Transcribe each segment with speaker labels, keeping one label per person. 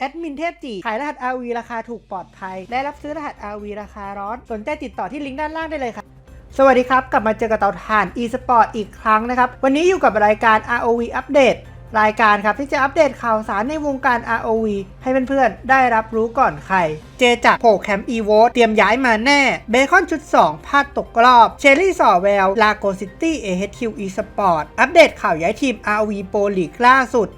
Speaker 1: แอดมินเทพจีขายรหัส RV ราคาถูกปลอดภัย และรับซื้อรหัส RV ราคาร้อน สนใจติดต่อที่ลิงก์ด้านล่างได้เลยครับสวัสดีครับ กลับมาเจอกับเตาถ่าน e-sport อีกครั้งนะครับ วันนี้อยู่กับรายการ ROV อัปเดตรายการครับ ที่จะอัปเดตข่าวสารในวงการ ROV ให้เพื่อนๆ ได้รับรู้ก่อนใคร เจจากโผแคมป์ EVO เตรียมย้ายมาแน่ เบคอนชุด 2พลาดตกรอบ เชลลี่สอแววลาโกซิตี้ AHQ eSport อัปเดตข่าวย้ายทีม ROV Pro League ล่าสุด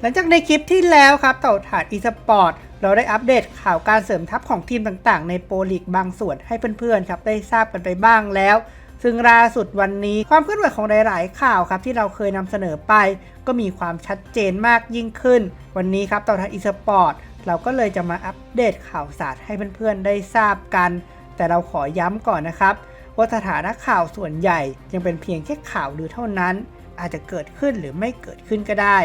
Speaker 1: หลังจากในคลิปที่แล้วครับเต่าถาด eSport เราได้อัปเดตข่าวการเสริมทัพของทีมต่างๆ ในโปรลีกบางส่วนให้เพื่อนๆครับได้ทราบกันไปบ้างแล้ว ซึ่งล่าสุดวันนี้ความเคลื่อนไหวของหลาย ๆ ข่าวครับที่เราเคยนำเสนอไป ก็มีความชัดเจนมากยิ่งขึ้น วันนี้ครับเต่าถาด eSport เราก็เลยจะมาอัปเดตข่าวสารให้เพื่อนๆได้ทราบกัน แต่เราขอย้ำก่อนนะครับว่าสถานะข่าวส่วนใหญ่ยังเป็นเพียงแค่ข่าวหรือเท่านั้น อาจจะเกิดขึ้นหรือไม่เกิดขึ้นก็ได้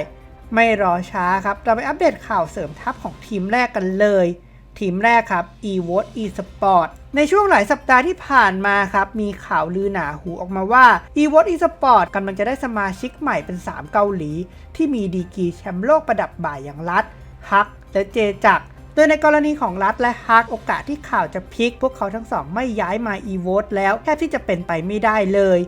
Speaker 1: ไม่รอช้าครับ เราไปอัปเดตข่าวเสริมทัพของทีมแรกกันเลย ทีมแรกครับ e v o t eSport ในช่วงหลายสัปดาห์ที่ผ่านมาครับ มีข่าวลือหนาหูออกมาว่า e v o t eSport กำลังจะได้สมาชิกใหม่เป็น 3 เกาหลี ที่มีดีกีแชมป์โลกประดับบ่ายอย่างรัฐฮัก และเจจักโดยในกรณีของรัฐและฮักโอกาสที่ข่าวจะพลิก พวกเขาทั้งสองไม่ย้ายมา e v o t แล้วแทบที่จะเป็นไปไม่ได้เลย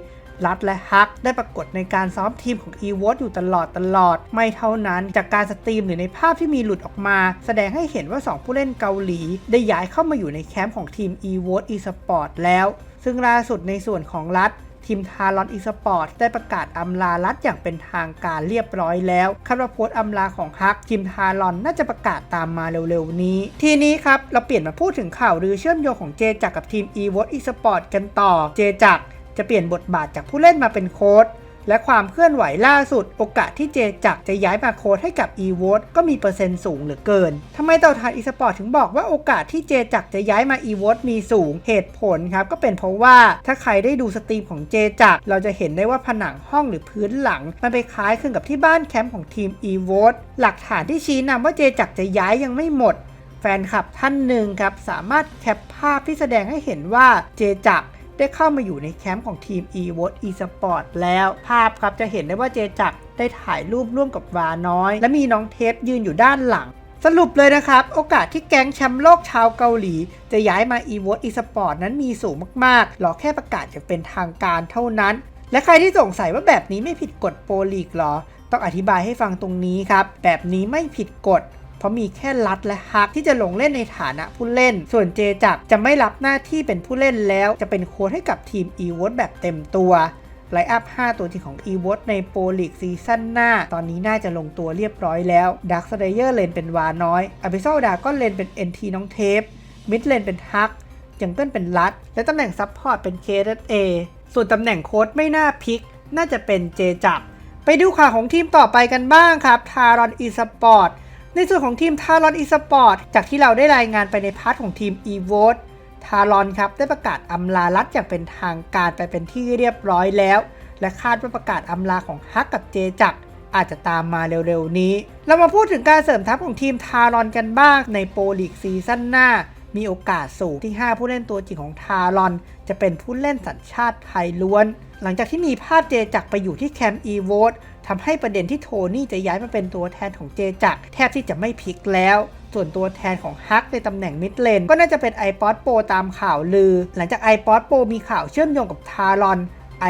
Speaker 1: รัฐและฮักได้ปรากฏในการซ้อมทีมของ e w o t อยู่ตลอดตลอด ไม่เท่านั้นจากการสตรีมหรือในภาพที่มีหลุดออกมา แสดงให้เห็นว่า 2 ผู้เล่นเกาหลี ได้ย้ายเข้ามาอยู่ในแคมป์ของทีม e w o t eSport แล้ว ซึ่งล่าสุดในส่วนของรัฐทีมทารอนอีสปอร์ตได้ประกาศอำลารัฐอย่างเป็นทางการเรียบร้อยแล้วคาดว่าโพสต์อำลาของฮักทีมทารอนน่าจะประกาศตามมาเร็วๆนี้ ทีนี้ครับ เราเปลี่ยนมาพูดถึงข่าวลือเชื่อมโยงของเจจักรกับทีม e v o t eSport กันต่อ เจจักร จะเปลี่ยนบทบาทจากผู้เล่นมาเป็นโค้ชและความเคลื่อนไหวล่าสุด โอกาสที่เจจักรจะย้ายมาโค้ชให้กับ e v o t ก็มีเปอร์เซ็นต์สูงเหลือเกิน ทำไมเต่าทาน eSport ถึงบอกว่าโอกาสที่เจจักรจะย้ายมา e v o t มีสูง เหตุผลครับ ก็เป็นเพราะว่าถ้าใครได้ดูสตรีมของเจจักรเราจะเห็นได้ว่าผนังห้องหรือพื้นหลัง มันไปคล้ายคลึงกับที่บ้านแคมป์ของทีม e v o t หลักฐานที่ชี้นำว่าเจจักรจะย้ายยังไม่หมด แฟนคลับท่านหนึ่งครับสามารถแคปภาพที่แสดงให้เห็นว่าเจจักร ได้เข้ามาอยู่ในแคมป์ของทีม e v o t eSport แล้วภาพครับจะเห็นได้ว่าเจจักได้ถ่ายรูปร่วมกับวาน้อย และมีน้องเทปยืนอยู่ด้านหลัง สรุปเลยนะครับ โอกาสที่แก๊งแชมป์โลกชาวเกาหลี จะย้ายมา e v o t eSport นั้นมีสูงมากๆรอแค่ประกาศอย่างเป็นทางการเท่านั้น และใครที่สงสัยว่าแบบนี้ไม่ผิดกฎโปรลีกหรอ ต้องอธิบายให้ฟังตรงนี้ครับแบบนี้ไม่ผิดกฎ เพราะมีแค่รัดและฮักที่จะลงเล่นในฐานะผู้เล่น ส่วนเจจักจะไม่รับหน้าที่เป็นผู้เล่นแล้ว จะเป็นโค้ชให้กับทีม e w o t แบบเต็มตัวไลอัพ 5 ตัวจริงของ e w o t ในโปรลีกซีซั่นหน้า ตอนนี้น่าจะลงตัวเรียบร้อยแล้วดักสเตเยอร์เลนเป็นวาน้อยอ b ิโซดาก็เลนเป็น NT น้องเทป มิดเลนเป็นฮัก จังเกิลเป็นรัด และตำแหน่งซับพอร์ตเป็น k a ส่วนตำแหน่งโค้ชไม่น่าพลิก น่าจะเป็นเจจักรไปดูข่าวของทีมต่อไปกันบ้างครับ ทารอนอีสปอร์ต ในส่วนของทีมทารอนอีสปอร์ตจากที่เราได้รายงานไปในพาร์ทของทีม e v o t ทารอนครับได้ประกาศอำลารัฐอย่างเป็นทางการไปเป็นที่เรียบร้อยแล้ว และคาดว่าประกาศอำลาของฮักกับเจจักอาจจะตามมาเร็วๆนี้ เรามาพูดถึงการเสริมทัพของทีมทารอนกันบ้างในโปรลีกซีซั่นหน้า มีโอกาสสูงที่ 5 ผู้เล่นตัวจริงของทารอน จะเป็นผู้เล่นสัญชาติไทยล้วน หลังจากที่มีภาพเจจักไปอยู่ที่แคมป์ e v o t ทำให้ประเด็นที่โทนี่จะย้ายมาเป็นตัวแทนของเจจักแทบที่จะไม่พลิกแล้ว ส่วนตัวแทนของฮักในตำแหน่งมิดเลนก็น่าจะเป็น iPod Pro ตามข่าวลือ หลังจาก iPod Pro มีข่าวเชื่อมโยงกับทารอน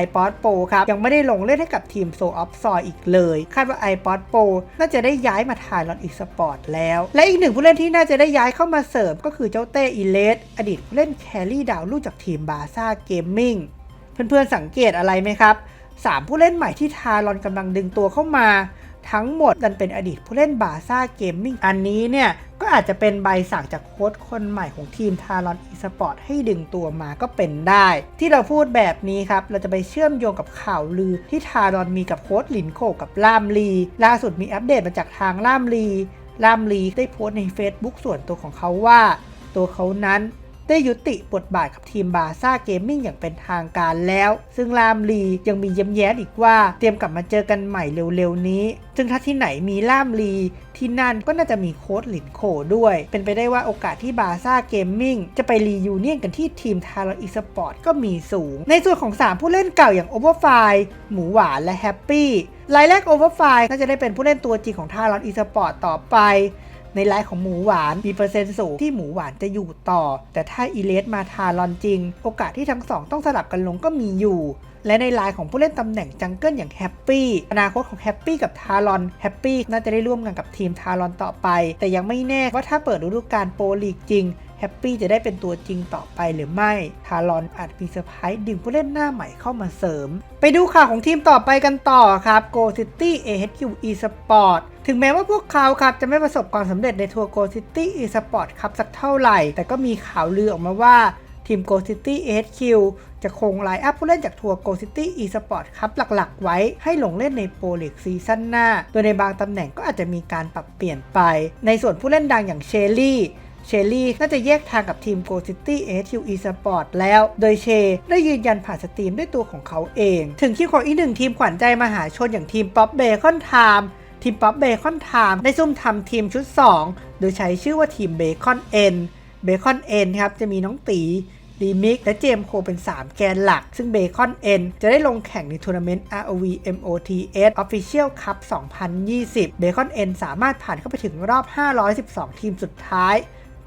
Speaker 1: iPod Pro ครับ ยังไม่ได้ลงเล่นให้กับทีม Soul of s o อีกเลย คาดว่า iPod Pro น่าจะได้ย้ายมาทายรอนอีสปอร์ตแล้ว และอีกหนึ่งผู้เล่นที่น่าจะได้ย้ายเข้ามาเสริมก็คือเจ้าเต้อีเลสอดีตผู้เล่นแครี่ดาวลูกจากทีมบาซ่าเกมมิ่งเพื่อนๆสังเกตอะไรไหมครับ 3 ผู้เล่นใหม่ที่ทารอนกำลังดึงตัวเข้ามา ทั้งหมดดันเป็นอดีตผู้เล่นบาซ่าเกมมิ่งอันนี้เนี่ย ก็อาจจะเป็นใบสั่งจากโค้ชคนใหม่ของทีมทารอนอีสปอร์ตให้ดึงตัวมาก็เป็นได้ ที่เราพูดแบบนี้ครับ เราจะไปเชื่อมโยงกับข่าวลือที่ทารอนมีกับโค้ชหลินโคกับล่ามลี ล่าสุดมีอัปเดตมาจากทางล่ามลีล่ามลีได้โพสต์ใน Facebook ส่วนตัวของเขาว่า ตัวเขานั้น ได้ยุติบทบาทกับทีมบาซ่าเกมมิ่งอย่างเป็นทางการแล้ว ซึ่งลามลียังมีย้ำแย้มอีกว่าเตรียมกลับมาเจอกันใหม่เร็วๆนี้ ซึ่งถ้าที่ไหนมีล่ามลีที่นั่นก็น่าจะมีโค้ดหลินโคด้วย เป็นไปได้ว่าโอกาสที่บาซ่าเกมมิ่งจะไปรียูเนียนกันที่ทีมทารอนอีสปอร์ตก็มีสูง ในส่วนของ 3 ผู้เล่นเก่าอย่างโอเวอร์ไฟหมูหวานและแฮปปี้รายแรกโอเวอร์ไฟน่าจะได้เป็นผู้เล่นตัวจริงของทารอนอีสปอร์ตต่อไป ในไลน์ของหมูหวานมีเปอร์เซ็นต์สูงที่หมูหวานจะอยู่ต่อ แต่ถ้าอีเลสมาทารอนจริง โอกาสที่ทั้งสองต้องสลับกันลงก็มีอยู่ และในไลน์ของผู้เล่นตำแหน่งจังเกิลอย่างแฮปปี้อนาคตของแฮปปี้กับทารอนแฮปปี้น่าจะได้ร่วมงานกับทีมทารอนต่อไป แต่ยังไม่แน่ว่าถ้าเปิดฤดูกาลโปรลีกจริง แฮปปี้จะได้เป็นตัวจริงต่อไปหรือไม่ ทารอนอาจมีเซอร์ไพรส์ดึงผู้เล่นหน้าใหม่เข้ามาเสริม ไปดูข่าวของทีมต่อไปกันต่อครับ Go City AHQ Esport ถึงแม้ว่าพวกเขาครับจะไม่ประสบความสำเร็จในทัวร์ Go City Esport ครับสักเท่าไหร่ แต่ก็มีข่าวลือออกมาว่าทีม Go City HQ จะคงไลน์อัพผู้เล่นจากทัวร์ Go City Esport ครับหลักๆ ไว้ให้ลงเล่นในโปรลีกซีซั่นหน้า โดยในบางตำแหน่งก็อาจจะมีการปรับเปลี่ยนไป ในส่วนผู้เล่นดังอย่างเชลลี่ เชลลี่น่าจะแยกทางกับทีม Go City HQ Esport แล้ว โดยเชได้ยืนยันผ่านสตรีมด้วยตัวของเขาเอง ถึงคิวของอีกหนึ่งทีมขวัญใจมหาชนอย่างทีมป๊อปเบคอนไทม์ทีมป๊อปเบคอนไทม์ได้ซุ่มทำทีมชุด 2 โดยใช้ชื่อว่าทีมเบคอนเอ็นเบคอนเอ็นครับจะมีน้องตีรีมิกและเจมโคเป็น 3 แกนหลัก ซึ่งเบคอนเอ็นจะได้ลงแข่งในทัวร์นาเมนต์ ROV MOTS Official Cup 2020 เบคอนเอ็นสามารถผ่านเข้าไปถึงรอบ 512 ทีมสุดท้าย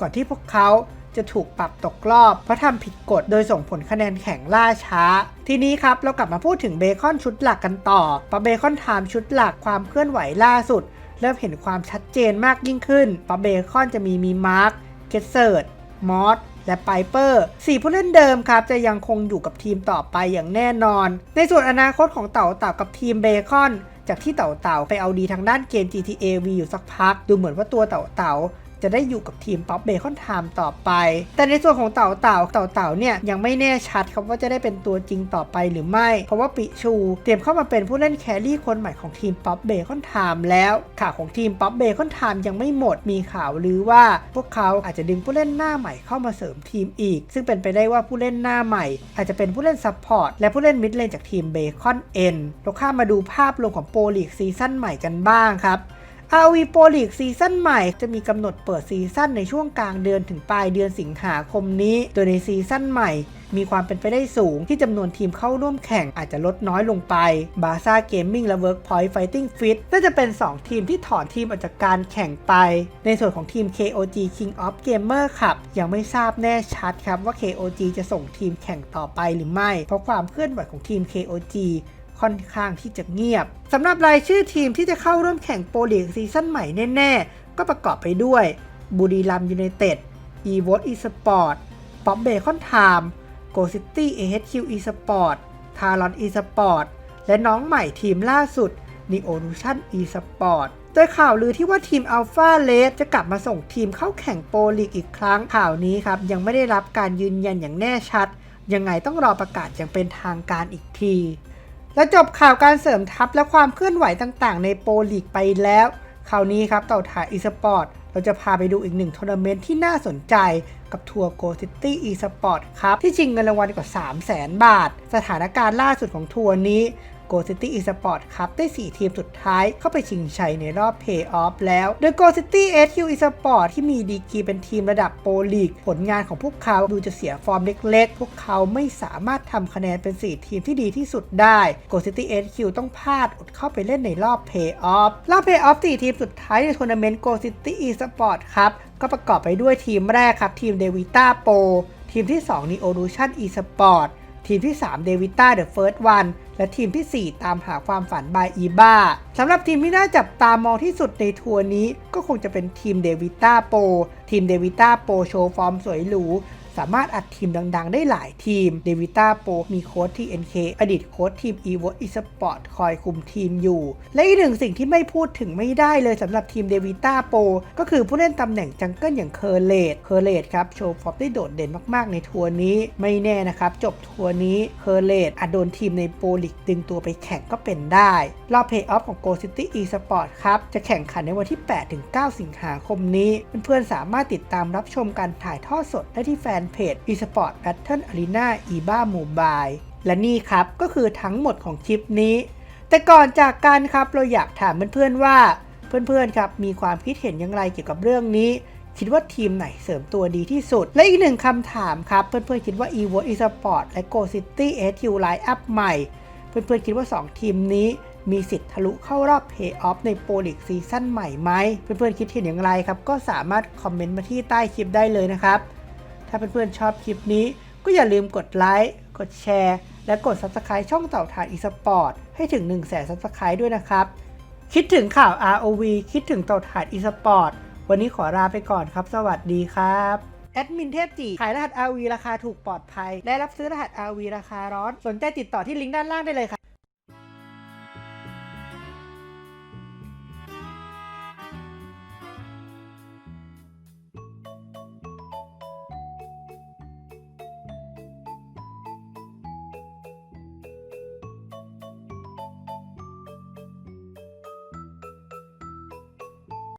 Speaker 1: ก่อนที่พวกเขาจะถูกปรับตกรอบ เพราะทำผิดกฎโดยส่งผลคะแนนแข่งล่าช้า ทีนี้ครับเรากลับมาพูดถึงเบคอนชุดหลักกันต่อปะเบคอนไทม์ชุดหลักความเคลื่อนไหวล่าสุด เริ่มเห็นความชัดเจนมากยิ่งขึ้นปะเบคอนจะมีมีมาร์คเกสเซิร์ดมอสและไพเปอร์สี่ผู้เล่นเดิมครับ จะยังคงอยู่กับทีมต่อไปอย่างแน่นอน ในส่วนอนาคตของเต่าเต่ากับทีมเบคอน จากที่เต่าเต่าไปเอาดีทางด้านเกม GTA V อยู่สักพัก ดูเหมือนว่าตัวเต่าเต่า จะได้อยู่กับทีมป๊อปเบคอนไทม์ต่อไป แต่ในส่วนของเต่าเต่าเต่าเต่าเนี่ยยังไม่แน่ชัดครับว่าจะได้เป็นตัวจริงต่อไปหรือไม่ เพราะว่าปิชูเตรียมเข้ามาเป็นผู้เล่นแครี่คนใหม่ของทีมป๊อปเบคอนไทม์แล้วข่าวของทีมป๊อปเบคอนไทม์ยังไม่หมดมีข่าวลือว่าพวกเขาอาจจะดึงผู้เล่นหน้าใหม่เข้ามาเสริมทีมอีก ซึ่งเป็นไปได้ว่าผู้เล่นหน้าใหม่ อาจจะเป็นผู้เล่นซัพพอร์ตและผู้เล่นมิดเลนจากทีมเบคอนเอ็นเราข้ามมาดูภาพรวมของโปรลีกซีซั่นใหม่กันบ้างครับ RV Pro League ซีซั่นใหม่จะมีกำหนดเปิดซีซั่นในช่วงกลางเดือนถึงปลายเดือนสิงหาคมนี้ โดยในซีซั่นใหม่ มีความเป็นไปได้สูงที่จำนวนทีมเข้าร่วมแข่งอาจจะลดน้อยลงไป b a s a Gaming และ Workpoint Fighting Fit น่าจะเป็น 2 ทีมที่ถอนทีมออกจากการแข่งไป ในส่วนของทีม KOG King of Gamer ครับยังไม่ทราบแน่ชัดครับว่า KOG จะส่งทีมแข่งต่อไปหรือไม่ เพราะความเคลื่อนไหวของทีม KOG ค่อนข้างที่จะเงียบสำหรับรายชื่อทีมที่จะเข้าร่วมแข่งโปรลีกซีซั่นใหม่แน่ๆ ก็ประกอบไปด้วยบุรีรัมยูไนเต็ด e v o t e Esport ป๊อปเบคอนไทม์โกซิตี้ AHQ Esport ทารอน Esport และน้องใหม่ทีมล่าสุด Neolution Esport โดยข่าวลือที่ว่าทีม Alpha r a d จะกลับมาส่งทีมเข้าแข่งโปรลีกอีกครั้งข่าวนี้ครับ ยังไม่ได้รับการยืนยันอย่างแน่ชัด ยังไงต้องรอประกาศอย่างเป็นทางการอีกที และจบข่าวการเสริมทัพและความเคลื่อนไหวต่างๆ ในโปรลีกไปแล้ว คราวนี้ครับเต่าถ่ายอีสปอร์ตเราจะพาไปดูอีกหนึ่งทัวร์นาเมนต์ที่น่าสนใจกับทัวร์โกซิตี้อีสปอร์ตครับ ที่ชิงเงินรางวัลกว่า 3 0 0 0 0 0 บาท สถานการณ์ล่าสุดของทัวร์นี้ Go City eSport ครับได้ 4 ทีมสุดท้ายเข้าไปชิงชัยในรอบ Play-off แล้ว โดย Go City HQ eSport ที่มีดีกีเป็นทีมระดับโปรลีก ผลงานของพวกเขาดูจะเสียฟอร์มเล็กๆ พวกเขาไม่สามารถทำคะแนนเป็น 4 ทีมที่ดีที่สุดได้ Go City HQ ต้องพลาดอดเข้าไปเล่นในรอบ Play-off รอบ Play-off 4ทีมสุดท้ายในทัวร์นาเมนต์ Go City eSport ครับก็ประกอบไปด้วยทีมแรกครับทีม Devita Pro ทีมที่2 Neolution eSport ทีมที่3 d e v i t a The First One และทีมที่ 4 ตามหาความฝันบายอีบ้าสำหรับทีมที่น่าจับตามองที่สุดในทัวร์นี้ ก็คงจะเป็นทีมเดวิต้าโป ทีมเดวิต้าโปโชว์ฟอร์มสวยหรู สามารถอัดทีมดังๆ ได้หลายทีมเดวิต้าโปมีโค้ชที่ NK อดีตโค้ชทีม e v o e Sport คอยคุมทีมอยู่ และอีกหนึ่งสิ่งที่ไม่พูดถึงไม่ได้เลยสำหรับทีมเดวิต้าโปก็คือผู้เล่นตำแหน่งจังเกิลอย่างเคอร์เลตเคอร์เลตครับโชว์ฟอร์มได้โดดเด่นมากๆในทัวร์นี้ไม่แน่นะครับ จบทัวร์นี้เคอร์เลตอาจโดนทีมในโปรลิกดึงตัวไปแข่งก็เป็นได้ รอบเพย์ออฟของ Go City eSport ครับจะแข่งขันในวันที่ 8-9 สิงหาคมนี้ เพื่อนๆสามารถติดตามรับชมการถ่ายทอดสดได้ที่แฟนเพจ eSport Battle Arena EBA Mobile และนี่ครับก็คือทั้งหมดของคลิปนี้ แต่ก่อนจากกันครับเราอยากถามเพื่อนๆว่า เพื่อนๆครับมีความคิดเห็นอย่างไรเกี่ยวกับเรื่องนี้ คิดว่าทีมไหนเสริมตัวดีที่สุด และอีกหนึ่งคำถามครับ เพื่อนๆคิดว่า EVO eSport และ Go City HQ Line Up ใหม่ เพื่อนๆคิดว่า 2 ทีมนี้มีสิทธิ์ทะลุเข้ารอบเพย์ออฟในโปรลีกซีซั่นใหม่ไหม เพื่อนๆคิดเห็นอย่างไรครับ ก็สามารถคอมเมนต์มาที่ใต้คลิปได้เลยนะครับ ถ้าเพื่อนๆชอบคลิปนี้ ก็อย่าลืมกดไลค์ กดแชร์ และกด Subscribe ช่องเต่าถ่านอีสปอร์ตให้ถึง 1 0 0 0 0แสน Subscribe ด้วยนะครับ คิดถึงข่าว ROV คิดถึงเต่าถ่านอีสปอร์ตวันนี้ขอลาไปก่อนครับ สวัสดีครับแอดมินเทพจีขายรหัส RV ราคาถูกปลอดภัย และรับซื้อรหัส RV ราคาร้อน สนใจติดต่อที่ลิงก์ด้านล่างได้เลยครับ